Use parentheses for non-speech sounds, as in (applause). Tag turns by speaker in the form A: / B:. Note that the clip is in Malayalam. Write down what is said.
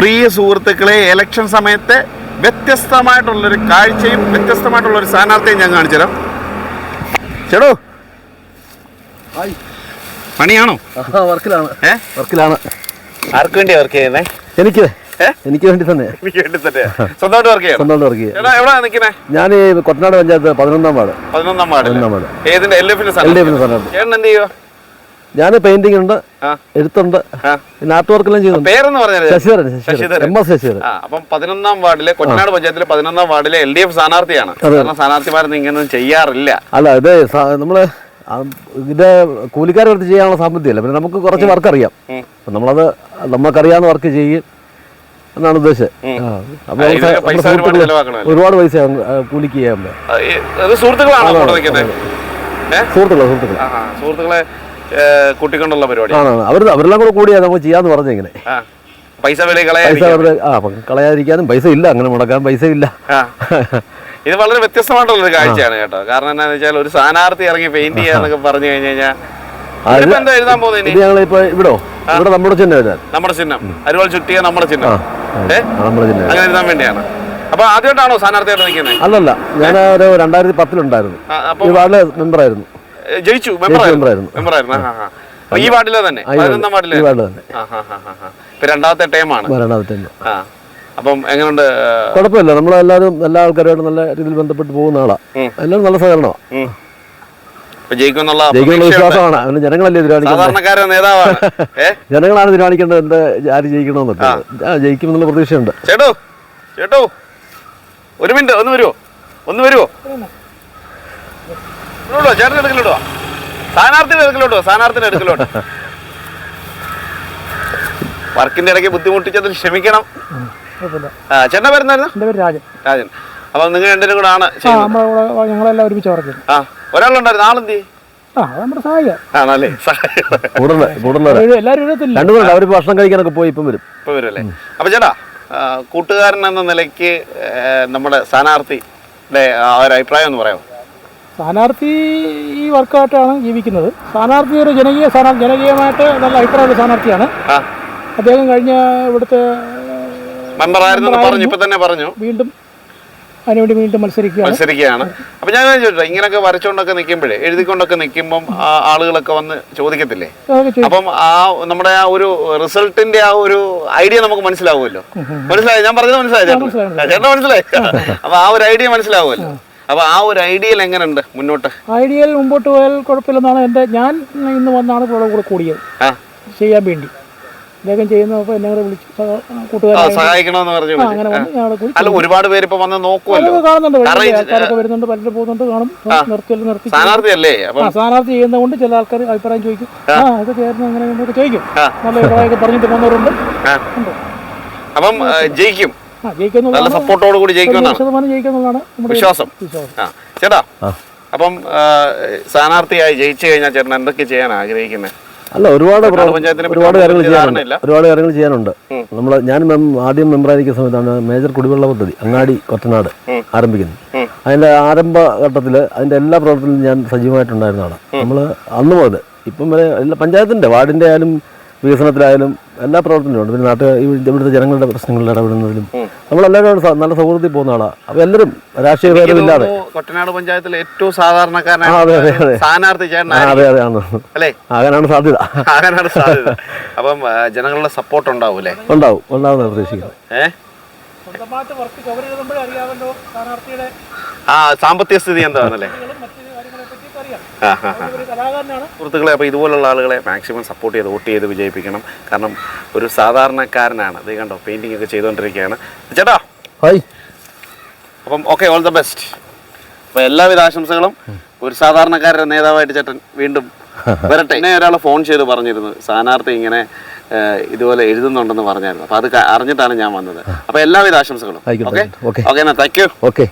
A: പ്രിയ സുഹൃത്തുക്കളെ ഇലക്ഷൻ സമയത്ത് വ്യത്യസ്തമായിട്ടുള്ളൊരു കാഴ്ചയും വ്യത്യസ്തമായിട്ടുള്ളൊരു സ്ഥാനാർത്ഥിയും ഞാൻ കാണിച്ചുതരാം ചേടോ? പണിയാണോ?
B: വർക്കിലാണ്.
A: ഏ?
B: വർക്കിലാണ്.
A: ആർക്ക് വേണ്ടി വർക്ക് ചെയ്യുന്നേ?
B: എനിക്ക്? എനിക്ക് വേണ്ടി തന്നെ.
A: സ്വന്തമായിട്ട് വർക്ക്
B: സ്വന്തമായിട്ട് ചെയ്യാം.
A: എവിടെ നിൽക്കുന്നേ?
B: ഞാൻ കൊട്ടനാട് പഞ്ചായത്ത് പതിനൊന്നാം വാർഡ്.
A: പതിനൊന്നാം വാർഡ്
B: പതിനൊന്നാം വാർഡ്.
A: ഏതിന്റെ എൽ എഫിന്റെ
B: എൽ ഡി എഫിന്റെ
A: ചേട്ടൻ എന്ത് ചെയ്യുക
B: ഞാൻ പെയിന്റിംഗ് ഉണ്ട് എഴുത്തുണ്ട്
A: നാട്ടു
B: പിന്നെ ആർട്ട് വർക്കെല്ലാം ചെയ്യുന്നുണ്ട്
A: പേരെന്ന് പറഞ്ഞാൽ
B: Sasidharan Sasidharan. M S Sasidharan.
A: അപ്പം പതിനൊന്നാം വാർഡിലെ കൊട്ടനാട് പഞ്ചായത്തിലെ പതിനൊന്നാം വാർഡിലെ എൽ ഡി എഫ് സ്ഥാനാർത്ഥിയാണ്. കാരണം സ്ഥാനാർത്ഥിമാരൊന്നും ഇങ്ങനൊന്നും ചെയ്യാറില്ല.
B: അല്ല ഇത് നമ്മൾ ഇതിന്റെ കൂലിക്കാരെ എടുത്ത് ചെയ്യാനുള്ള സാമ്പത്തികമല്ല. പിന്നെ നമുക്ക് കുറച്ച് വർക്ക് അറിയാം നമ്മളത് നമുക്കറിയാവുന്ന വർക്ക് ചെയ്യും എന്നാണ് ഉദ്ദേശം.
A: ഒരുപാട്
B: പൈസ കൂലിക്ക് ചെയ്യാൻ
A: സുഹൃത്തുക്കളാണ്
B: സുഹൃത്തുക്കളെ
A: സുഹൃത്തുക്കളെ കൂട്ടിക്കൊണ്ടുള്ള പരിപാടി.
B: ആണ്? അവർ അവരെല്ലാം കൂടെ കൂടിയാണ് നമുക്ക് ചെയ്യാന്ന് പറഞ്ഞു ഇങ്ങനെ.
A: പൈസ വെളി
B: പൈസ വെറുതെ ആ കളയാതിരിക്കാനും പൈസ ഇല്ല അങ്ങനെ മുടക്കാൻ പൈസ ഇല്ല.
A: ഇത് വളരെ വ്യത്യസ്തമായിട്ടുള്ള ഒരു കാഴ്ചയാണ് കേട്ടോ. കാരണം എന്താണെന്ന് വെച്ചാൽ ഒരു സ്ഥാനാർത്ഥി ഇറങ്ങി പെയിന്റ് ചെയ്യാന്നൊക്കെ പറഞ്ഞു കഴിഞ്ഞു കഴിഞ്ഞാൽ
B: ഇത് ഇവിടോ? ഇവിടെ നമ്മുടെ ചിഹ്നം എഴുതാൻ.
A: നമ്മുടെ ചിഹ്നം. അരുവാൾ ചുറ്റിയ നമ്മുടെ ചിഹ്നം.
B: നമ്മുടെ ചിഹ്നം എഴുതാൻ.
A: അങ്ങനെ എഴുതാൻ വേണ്ടിയാണ്. അപ്പൊ ആദ്യമായിട്ടാണോ സ്ഥാനാർത്ഥിയായിട്ട് നിൽക്കുന്നത്
B: അല്ലല്ല ഞാൻ ഒരു രണ്ടായിരത്തി പത്തിലുണ്ടായിരുന്നു. വാർഡിലെ മെമ്പറായിരുന്നു
A: ജയിച്ചു. മെമ്പറായിരുന്നു
B: മെമ്പറായിരുന്നു.
A: ഈ വാർഡിലെ തന്നെ. പതിനൊന്നാം വാർഡിലെ. രണ്ടാമത്തെ ടൈമാണ്. അപ്പം എങ്ങനെയുണ്ട്
B: കുഴപ്പമില്ല. നമ്മളെല്ലാവരും എല്ലാ ആൾക്കാരുമായിട്ട് നല്ല രീതിയിൽ ബന്ധപ്പെട്ട് പോകുന്ന ആളാ. എല്ലാവരും നല്ല സഹകരണമാണ്. വിശ്വാസമാണ്. അവന് ജനങ്ങളല്ലേ തീരുമാനിക്കുന്നത്?
A: നേതാവാണ്. (laughs)
B: ജനങ്ങളാണ് തീരുമാനിക്കേണ്ടത് എന്താ ആര് ജയിക്കണമെന്നൊക്കെ. ജയിക്കുമെന്നുള്ള പ്രതീക്ഷയുണ്ട്.
A: ചേട്ടോ ചേട്ടോ. ഒരു മിനിറ്റ് ഒന്ന് വരുമോ ഒന്ന് വരുമോ ഇങ്ങോട്ടോ ചേട്ടൻ എടുക്കലോട്ടോ സ്ഥാനാർത്ഥിയുടെ എടുക്കലോട്ടോ സ്ഥാനാർത്ഥിയുടെ എടുക്കലോട്ടോ വർക്കിന്റെ ഇടയ്ക്ക് ബുദ്ധിമുട്ടിച്ചതിൽ ക്ഷമിക്കണം.
C: ചേട്ടാ
A: ആ ചേട്ടൻ വരുന്നായിരുന്നു
C: പേര് രാജൻ.
A: രാജൻ. അപ്പൊ നിങ്ങൾ രണ്ടിനും കൂടെ ആണ്
C: ഞങ്ങളെല്ലാം ഒരുമിച്ച് വർക്ക്
A: ആ ഒരാളുണ്ടായിരുന്നു ആളെന്തി
C: എല്ലാവരും
B: ഭക്ഷണം കഴിക്കാനൊക്കെ പോയി ഇപ്പം വരും.
A: ഇപ്പൊ അപ്പൊ ചേട്ടാ കൂട്ടുകാരൻ എന്ന നിലയ്ക്ക് നമ്മുടെ സ്ഥാനാർത്ഥിയുടെ ആ ഒരു അഭിപ്രായം ഒന്ന് പറയാമോ?
C: സ്ഥാനാർത്ഥി ഈ വർക്കായിട്ടാണ് ജീവിക്കുന്നത്. സ്ഥാനാർത്ഥി ഒരു ജനകീയ സ്ഥാനാർത്ഥി ജനകീയമായിട്ട് നല്ല അഭിപ്രായമുള്ള സ്ഥാനാർത്ഥിയാണ്. അദ്ദേഹം കഴിഞ്ഞ ഇവിടുത്തെ
A: പറഞ്ഞു
C: വീണ്ടും അതിനുവേണ്ടി വീണ്ടും മത്സരിക്കുകയാണ്.
A: മത്സരിക്കുകയാണ്. അപ്പൊ ഞാൻ ചോദിച്ചോട്ടെ ഇങ്ങനെയൊക്കെ വരച്ചോണ്ടൊക്കെ നിൽക്കുമ്പോഴേ എഴുതിക്കൊണ്ടൊക്കെ നിൽക്കുമ്പം ആളുകളൊക്കെ വന്ന് ചോദിക്കത്തില്ലേ? അപ്പം ആ നമ്മുടെ ആ ഒരു റിസൾട്ടിന്റെ ആ ഒരു ഐഡിയ നമുക്ക് മനസ്സിലാവുമല്ലോ. മനസ്സിലായി? ഞാൻ പറഞ്ഞത് മനസ്സിലായി, ചേട്ടൻ
C: മനസ്സിലായി
A: അപ്പൊ ആ ഒരു ഐഡിയ മനസ്സിലാവുമല്ലോ. അപ്പൊ ആ ഒരു ഐഡിയൽ എങ്ങനെയുണ്ട് മുന്നോട്ട്?
C: ഐഡിയൽ മുമ്പോട്ട് പോയാൽ കുഴപ്പമില്ലെന്നാണ് എന്റെ ഞാൻ ഇന്ന് വന്നാണ് ഇവിടെ കൂടെ കൂടിയത്.
A: ആ.
C: ചെയ്യാൻ വേണ്ടി. ചെയ്യുന്നപ്പോൾ എന്നെ കൂടെ വിളിച്ചു സഹ-
A: ആ,
C: കൂട്ടുകാരായി
A: സഹായിക്കണമെന്ന് പറഞ്ഞു
C: ആ, അങ്ങനെ വന്ന് ഞങ്ങൾ കൂടി
A: അല്ല ഒരുപാട് പേര് ഇപ്പൊ വന്ന് നോക്കുമല്ലോ.
C: അതൊക്കെ കാണുന്നുണ്ട്.
A: കാരണം
C: വലിയ ആൾക്കാരൊക്കെ വരുന്നുണ്ട് പലരും പോകുന്നുണ്ട് കാണും. നിർത്തി
A: സ്ഥാനാർത്ഥിയല്ലേ?
C: ആ
A: അപ്പം
C: സ്ഥാനാർത്ഥി ചെയ്യുന്നതുകൊണ്ട് ചില ആൾക്കാർ അഭിപ്രായം ചോദിക്കും. ആ. അങ്ങനെ ചോദിക്കും.
A: ആ.
C: നല്ല അഭിപ്രായമൊക്കെ പറഞ്ഞിട്ട് പോകുന്നവരുണ്ട്.
A: ആ.
C: ഉണ്ട്.
A: അപ്പം ആ, ജയിക്കും. നല്ല സപ്പോർട്ടോട് കൂടി ജയിക്കുമെന്നാണ് വിശ്വാസം. ചേട്ടാ അപ്പം സ്ഥാനാർത്ഥിയായി ജയിച്ചു കഴിഞ്ഞാൽ ചേട്ടൻ എന്തൊക്കെ ചെയ്യാൻ ആഗ്രഹിക്കുന്നത്
B: അല്ല ഒരുപാട് ഒരുപാട് കാര്യങ്ങൾ ചെയ്യാനുണ്ട്. ഒരുപാട് കാര്യങ്ങൾ ചെയ്യാനുണ്ട്. നമ്മൾ ഞാൻ ആദ്യം മെമ്പറായിരിക്കുന്ന സമയത്താണ് മേജർ കുടിവെള്ള പദ്ധതി അങ്ങാടി കൊറ്റനാട് ആരംഭിക്കുന്നത്. അതിന്റെ ആരംഭ ഘട്ടത്തിൽ അതിന്റെ എല്ലാ പ്രവർത്തനത്തിലും ഞാൻ സജീവമായിട്ടുണ്ടായിരുന്നതാണ്. നമ്മൾ അന്ന് മുതൽ ഇപ്പം വരെ എല്ലാ പഞ്ചായത്തിന്റെ വാർഡിന്റെ ആയാലും വികസനത്തിലായാലും എല്ലാ പ്രവർത്തനവും ഉണ്ട്. പിന്നെ നാട്ടിൽ ഇവിടുത്തെ ജനങ്ങളുടെ പ്രശ്നങ്ങളിൽ ഇടപെടുന്നതിലും. നമ്മളെല്ലാവരും നല്ല സൗഹൃദത്തിൽ പോകുന്ന ആളാണ് അപ്പോൾ എല്ലാവരും രാഷ്ട്രീയ ഭേദമില്ലാതെ.
A: കൊട്ടനാട് പഞ്ചായത്തിലെ ഏറ്റവും സാധാരണക്കാരനായ
B: ആ, അതെ, അതെ, അതെ.
A: സ്ഥാനാർത്ഥി
B: അതെ അതെ ആണ്.
A: അല്ലേ?
B: അങ്ങനെയാണ് സാധ്യത.
A: അങ്ങനെയാണ് സാധ്യത. അപ്പം ജനങ്ങളുടെ സപ്പോർട്ട് ഉണ്ടാവൂലേ
B: ഉണ്ടാവും. ഉണ്ടാവും പ്രതീക്ഷിക്കുന്നത്
A: ഏ?
C: സ്വന്തമായിട്ട് വർക്ക് കവർ ചെയ്തുമ്പോഴേ അറിയാമല്ലോ
A: ആ സാമ്പത്തിക സ്ഥിതി എന്താണെന്നല്ലേ? സുഹൃത്തുക്കളെ അപ്പോൾ ഇതുപോലുള്ള ആളുകളെ മാക്സിമം സപ്പോർട്ട് ചെയ്ത് വോട്ട് ചെയ്ത് വിജയിപ്പിക്കണം. കാരണം ഒരു സാധാരണക്കാരനാണ്. ഇത് കണ്ടോ പെയിന്റിംഗ് ഒക്കെ ചെയ്തുകൊണ്ടിരിക്കുകയാണ്. ചേട്ടാ?
B: ഹായ്.
A: അപ്പം ഓക്കെ ഓൾ ദ ബെസ്റ്റ് അപ്പോൾ എല്ലാവിധ ആശംസകളും ഒരു സാധാരണക്കാരുടെ നേതാവായിട്ട് ചേട്ടൻ വീണ്ടും വരട്ടെ. എന്നെ ഒരാൾ ഫോൺ ചെയ്ത് പറഞ്ഞിരുന്നു. സ്ഥാനാർത്ഥി ഇങ്ങനെ ഇതുപോലെ എഴുതുന്നുണ്ടെന്ന് പറഞ്ഞായിരുന്നു. അപ്പോൾ അത് അറിഞ്ഞിട്ടാണ് ഞാൻ വന്നത്. അപ്പോൾ എല്ലാവിധ ആശംസകളും. Okay
B: okay.
A: ഓക്കെ എന്നാ താങ്ക് യു
B: ഓക്കെ